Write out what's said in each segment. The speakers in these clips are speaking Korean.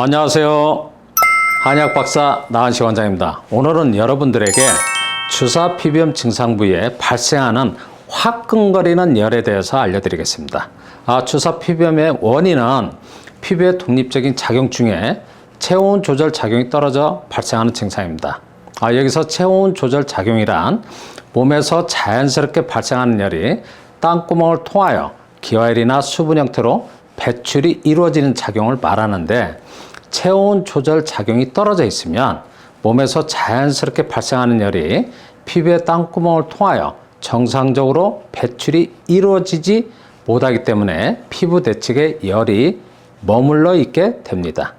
안녕하세요. 한약 박사 나한시 원장입니다. 오늘은 여러분들에게 주사 피부염 증상 부위에 발생하는 화끈거리는 열에 대해서 알려드리겠습니다. 아, 주사 피부염의 원인은 피부의 독립적인 작용 중에 체온 조절 작용이 떨어져 발생하는 증상입니다. 아, 여기서 체온 조절 작용이란 몸에서 자연스럽게 발생하는 열이 땅구멍을 통하여 기화열이나 수분 형태로 배출이 이루어지는 작용을 말하는데 체온 조절 작용이 떨어져 있으면 몸에서 자연스럽게 발생하는 열이 피부의 땅구멍을 통하여 정상적으로 배출이 이루어지지 못하기 때문에 피부 대측에 열이 머물러 있게 됩니다.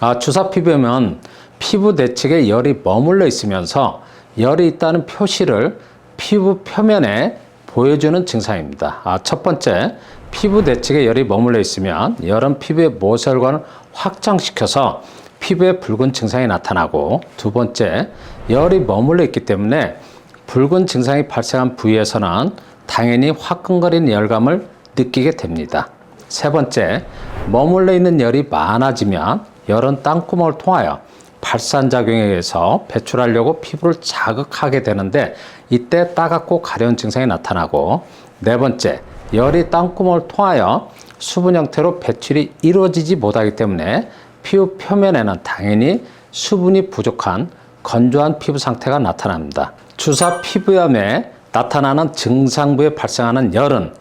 아, 주사 피부염은 피부 내측에 열이 머물러 있으면서 열이 있다는 표시를 피부 표면에 보여주는 증상입니다. 아, 첫 번째, 피부 내측에 열이 머물러 있으면 열은 피부의 모세혈관을 확장시켜서 피부에 붉은 증상이 나타나고 두 번째, 열이 머물러 있기 때문에 붉은 증상이 발생한 부위에서는 당연히 화끈거리는 열감을 느끼게 됩니다. 세 번째, 머물러 있는 열이 많아지면 열은 땅구멍을 통하여 발산작용에 의해서 배출하려고 피부를 자극하게 되는데 이때 따갑고 가려운 증상이 나타나고 네 번째, 열이 땅구멍을 통하여 수분 형태로 배출이 이루어지지 못하기 때문에 피부 표면에는 당연히 수분이 부족한 건조한 피부 상태가 나타납니다. 주사 피부염에 나타나는 증상부에 발생하는 열은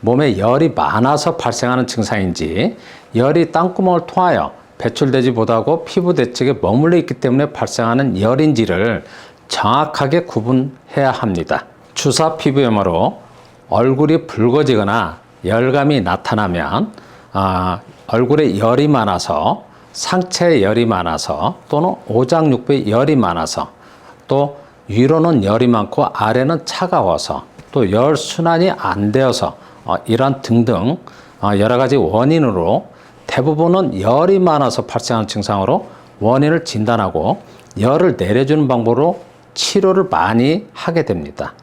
몸에 열이 많아서 발생하는 증상인지 열이 땅구멍을 통하여 배출되지 못하고 피부 대측에 머물러 있기 때문에 발생하는 열인지를 정확하게 구분해야 합니다. 주사 피부염으로 얼굴이 붉어지거나 열감이 나타나면 아, 얼굴에 열이 많아서 상체에 열이 많아서 또는 오장육부에 열이 많아서 또 위로는 열이 많고 아래는 차가워서 또 열 순환이 안 되어서 어, 이런 등등 어, 여러 가지 원인으로 대부분은 열이 많아서 발생하는 증상으로 원인을 진단하고 열을 내려주는 방법으로 치료를 많이 하게 됩니다.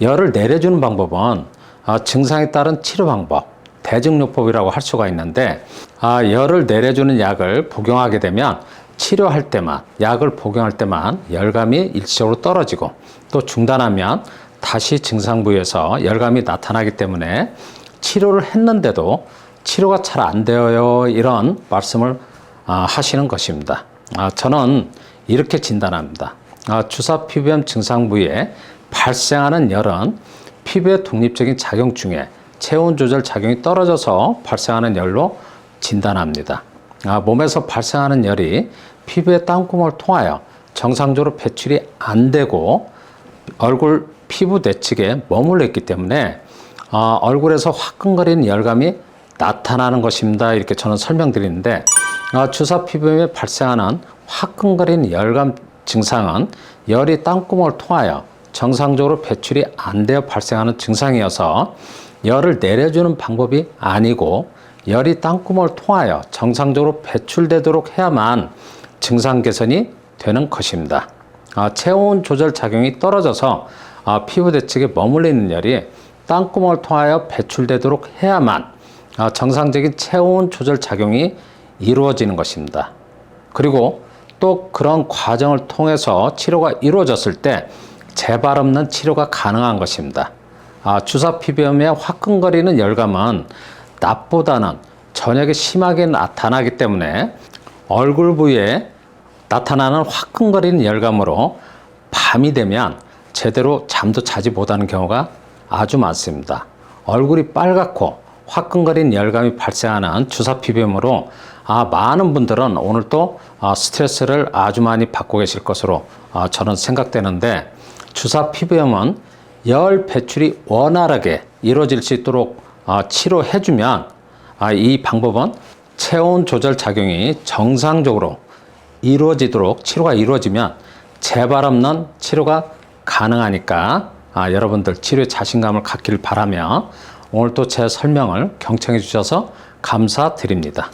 열을 내려주는 방법은 어, 증상에 따른 치료 방법, 대증요법이라고 할 수가 있는데 아, 열을 내려주는 약을 복용하게 되면 치료할 때만 약을 복용할 때만 열감이 일시적으로 떨어지고 또 중단하면 다시 증상 부위에서 열감이 나타나기 때문에 치료를 했는데도 치료가 잘 안 되어요 이런 말씀을 아, 하시는 것입니다. 아, 저는 이렇게 진단합니다. 아, 주사 피부염 증상 부위에 발생하는 열은 피부의 독립적인 작용 중에 체온 조절 작용이 떨어져서 발생하는 열로 진단합니다. 아, 몸에서 발생하는 열이 피부의 땅구멍을 통하여 정상적으로 배출이 안 되고 얼굴 피부 내측에 머물러 있기 때문에 어, 얼굴에서 화끈거리는 열감이 나타나는 것입니다. 이렇게 저는 설명드리는데 어, 주사 피부염에 발생하는 화끈거리는 열감 증상은 열이 땅구멍을 통하여 정상적으로 배출이 안 되어 발생하는 증상이어서 열을 내려주는 방법이 아니고 열이 땅구멍을 통하여 정상적으로 배출되도록 해야만 증상 개선이 되는 것입니다. 아, 체온 조절 작용이 떨어져서 아, 피부 대측에 머물러 있는 열이 땅구멍을 통하여 배출되도록 해야만 아, 정상적인 체온 조절 작용이 이루어지는 것입니다. 그리고 또 그런 과정을 통해서 치료가 이루어졌을 때 재발 없는 치료가 가능한 것입니다. 아, 주사 피부염의 화끈거리는 열감은 낮보다는 저녁에 심하게 나타나기 때문에 얼굴 부위에 나타나는 화끈거리는 열감으로 밤이 되면 제대로 잠도 자지 못하는 경우가 아주 많습니다. 얼굴이 빨갛고 화끈거리는 열감이 발생하는 주사 피부염으로 아, 많은 분들은 오늘 또 아, 스트레스를 아주 많이 받고 계실 것으로 아, 저는 생각되는데 주사 피부염은 열 배출이 원활하게 이루어질 수 있도록 아, 치료해주면 아, 이 방법은 체온 조절 작용이 정상적으로 이루어지도록 치료가 이루어지면 재발 없는 치료가 가능하니까 아, 여러분들 치료에 자신감을 갖기를 바라며 오늘 또 제 설명을 경청해 주셔서 감사드립니다.